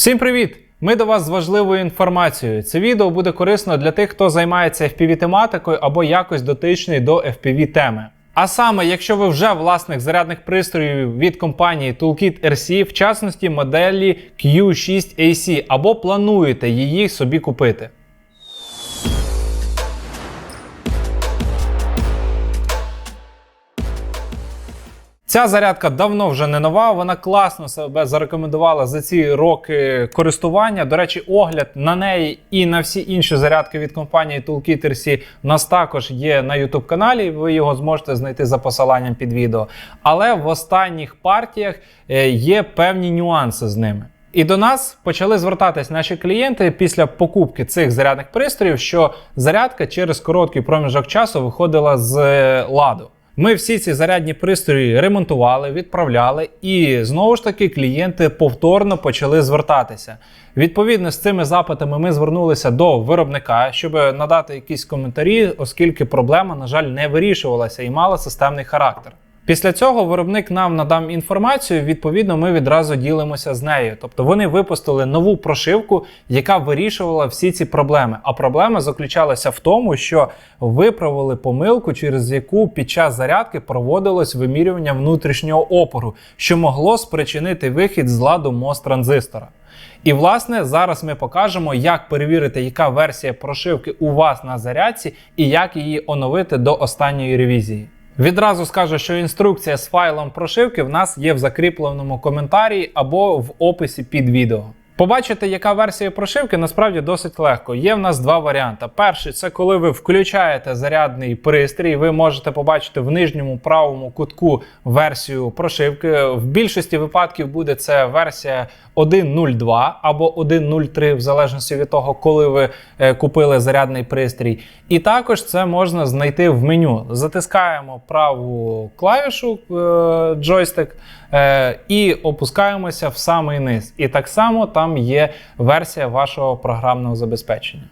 Всім привіт! Ми до вас з важливою інформацією. Це відео буде корисно для тих, хто займається FPV-тематикою або якось дотичний до FPV-теми. А саме, якщо ви вже власник зарядних пристроїв від компанії Toolkit RC, в частності моделі Q6AC, або плануєте її собі купити. Ця зарядка давно вже не нова, вона класно себе зарекомендувала за ці роки користування. До речі, огляд на неї і на всі інші зарядки від компанії Toolkit RC у нас також є на YouTube каналі. Ви його зможете знайти за посиланням під відео. Але в останніх партіях е, є певні нюанси з ними. І до нас почали звертатись наші клієнти після покупки цих зарядних пристроїв, що зарядка через короткий проміжок часу виходила з е, ладу. Ми всі ці зарядні пристрої ремонтували, відправляли, і знову ж таки клієнти повторно почали звертатися. Відповідно з цими запитами ми звернулися до виробника, щоб надати якісь коментарі, оскільки проблема, на жаль, не вирішувалася і мала системний характер. Після цього виробник нам надав інформацію. Відповідно, ми відразу ділимося з нею. Тобто вони випустили нову прошивку, яка вирішувала всі ці проблеми. А проблема заключалася в тому, що виправили помилку, через яку під час зарядки проводилось вимірювання внутрішнього опору, що могло спричинити вихід з ладу мост транзистора. І власне зараз ми покажемо, як перевірити, яка версія прошивки у вас на зарядці і як її оновити до останньої ревізії. Відразу скажу, що інструкція з файлом прошивки в нас є в закріпленому коментарі або в описі під відео. Побачити, яка версія прошивки, насправді досить легко. Є в нас два варіанти. Перший це коли ви включаєте зарядний пристрій, ви можете побачити в нижньому правому кутку версію прошивки. В більшості випадків буде це версія 1.02 або 1.03, в залежності від того, коли ви е, купили зарядний пристрій. І також це можна знайти в меню. Затискаємо праву клавішу е, джойстик е, і опускаємося в самий низ. І так само там є версія вашого програмного забезпечення.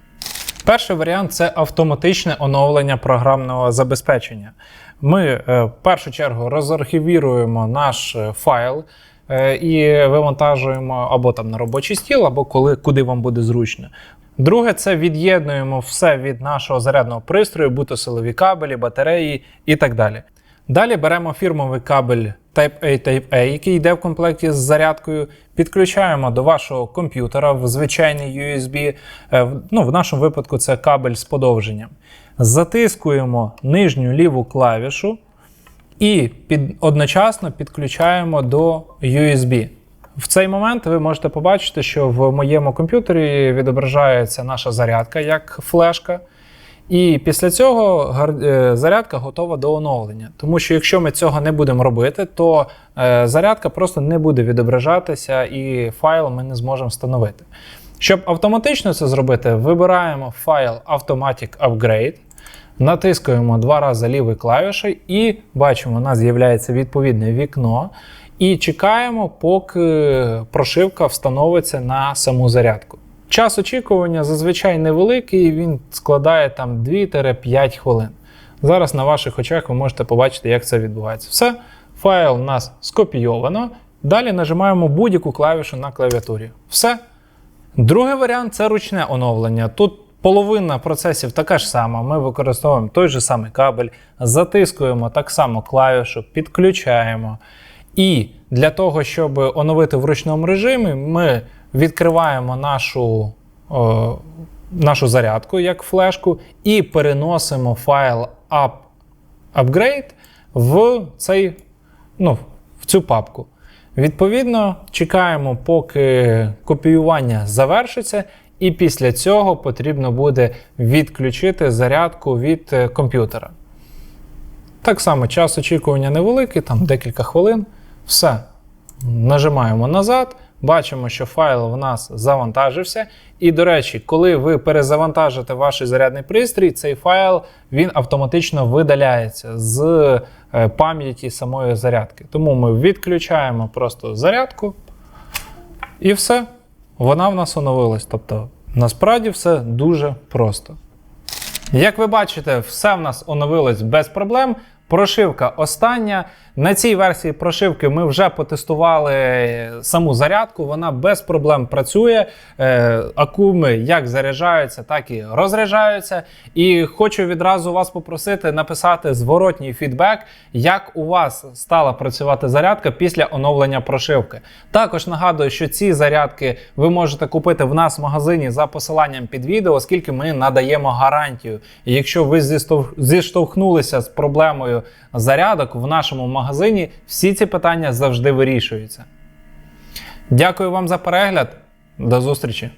Перший варіант це автоматичне оновлення програмного забезпечення. Ми е, в першу чергу розархівіруємо наш е, файл е, і вивантажуємо або там на робочий стіл, або коли, куди вам буде зручно. Друге, це від'єднуємо все від нашого зарядного пристрою, будь-то силові кабелі, батареї і так далі. Далі беремо фірмовий кабель Type-A Type-A, який йде в комплекті з зарядкою, підключаємо до вашого комп'ютера в звичайний USB. е, Ну, в нашому випадку це кабель з подовженням. Затискуємо нижню ліву клавішу і під, одночасно підключаємо до USB. В цей момент ви можете побачити, що в моєму комп'ютері відображається наша зарядка як флешка. І після цього е, зарядка готова до оновлення. Тому що якщо ми цього не будемо робити, то е, зарядка просто не буде відображатися і файл ми не зможемо встановити. Щоб автоматично це зробити, вибираємо файл Automatic Upgrade, натискаємо два рази лівою клавішою і бачимо, у нас з'являється відповідне вікно. І чекаємо, поки прошивка встановиться на саму зарядку. Час очікування зазвичай невеликий, він складає там 2-5 хвилин. Зараз на ваших очах ви можете побачити, як це відбувається. Все, файл у нас скопійовано. Далі нажимаємо будь-яку клавішу на клавіатурі. Все. Другий варіант це ручне оновлення. Тут половина процесів така ж сама. Ми використовуємо той же самий кабель, затискуємо так само клавішу, підключаємо. І для того, щоб оновити в ручному режимі, ми відкриваємо нашу, о, нашу зарядку як флешку і переносимо файл up, upgrade в, цей, ну, в цю папку. Відповідно, чекаємо, поки копіювання завершиться, і після цього потрібно буде відключити зарядку від е, комп'ютера. Так само час очікування невеликий, там декілька хвилин. Все. Нажимаємо назад, бачимо, що файл в нас завантажився. І, до речі, коли ви перезавантажите ваш зарядний пристрій, цей файл він автоматично видаляється з е, пам'яті самої зарядки. Тому ми відключаємо просто зарядку і все. Вона в нас оновилась. Тобто, насправді все дуже просто. Як ви бачите, все в нас оновилось без проблем. Прошивка остання. На цій версії прошивки ми вже потестували саму зарядку. Вона без проблем працює. Е, акуми як заряджаються, так і розряджаються. І хочу відразу вас попросити написати зворотній фідбек, як у вас стала працювати зарядка після оновлення прошивки. Також нагадую, що ці зарядки ви можете купити в нас в магазині за посиланням під відео, оскільки ми надаємо гарантію. І якщо ви зіштовхнулися з проблемою зарядок в нашому магазині, всі ці питання завжди вирішуються. Дякую вам за перегляд. До зустрічі!